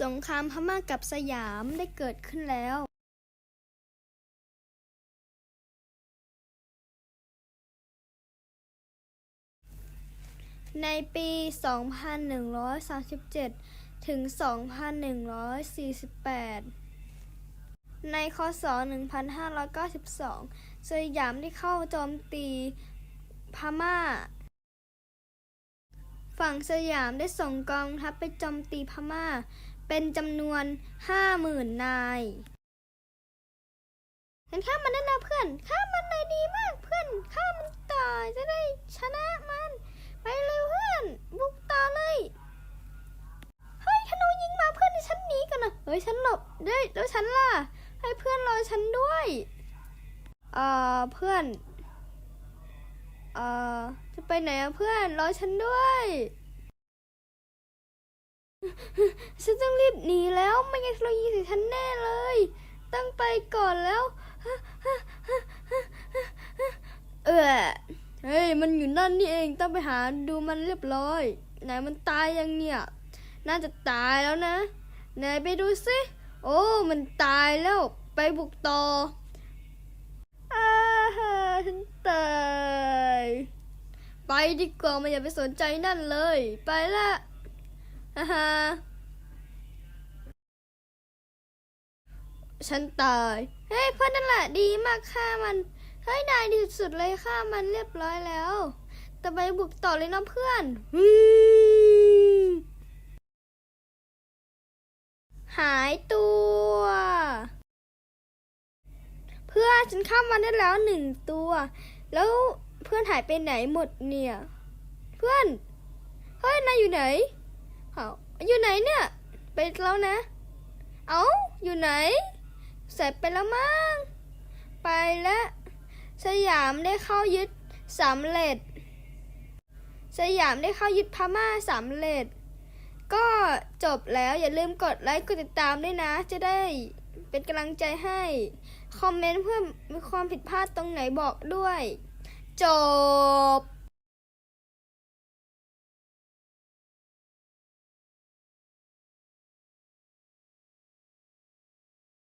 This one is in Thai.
สงครามพม่ากกับสยามได้เกิดขึ้นแล้วในปี 2137 ถึง 2148 ในคศ 1592 สยามได้เข้าโจมตีพม่า ฝั่งสยามได้ส่งกองทัพไปโจมตีพม่า เป็นจำนวน50,000นนายฉันฆ่ามันได้แล้วเพื่อนฆ่ามันเลยดีมากเพื่อนฆ่ามันต่อจะได้ชนะมัน ไปเร็วเพื่อน บุกต่อเลยเฮ้ยธนูยิงมาเพื่อนฉันหนีกันนะเฮ้ยฉันหลบได้แล้วฉันล่ะ ให้เพื่อนรอฉันด้วยเอ่อเพื่อนเอ่อจะไปไหนอะเพื่อนรอฉันด้วย ฉันต้องรีบหนีแล้ว ไม่งั้นเรายิงใส่ฉันแน่เลย ต้องไปก่อนแล้ว เออเฮ้ย มันอยู่นั่นนี่เอง ต้องไปหาดูมันเรียบร้อย ไหนมันตายยังเนี่ย น่าจะตายแล้วนะ ไหนไปดูสิ โอ้ มันตายแล้ว ไปบุกต่ออาฮ่าฉันตาย ไปดีกว่ามันอย่าไปสนใจนั่นเลย ไปละ ฉันตาย เฮ้ยเพื่อนนั่นแหละดีมากฆ่ามัน เฮ้ยนายดีสุดเลยฆ่ามันเรียบร้อยแล้ว แต่ไปบุกต่อเลยนะเพื่อนหายตัว เพื่อนฉันฆ่ามันได้แล้วหนึ่งตัว แล้วเพื่อนหายไปไหนหมดเนี่ย เพื่อน เฮ้ยนายอยู่ไหน เอาอยู่ไหนเนี่ย ไปแล้วนะ เอาอยู่ไหนใส่ไปแล้วมั้ง ไปแล้ว สยามได้เข้ายึดสำเร็จ สยามได้เข้ายึดพม่าสำเร็จ ก็จบแล้วอย่าลืมกดไลค์กดติดตามด้วยนะ จะได้เป็นกำลังใจให้ คอมเมนต์เพื่อมีความผิดพลาดตรงไหนบอกด้วย จบ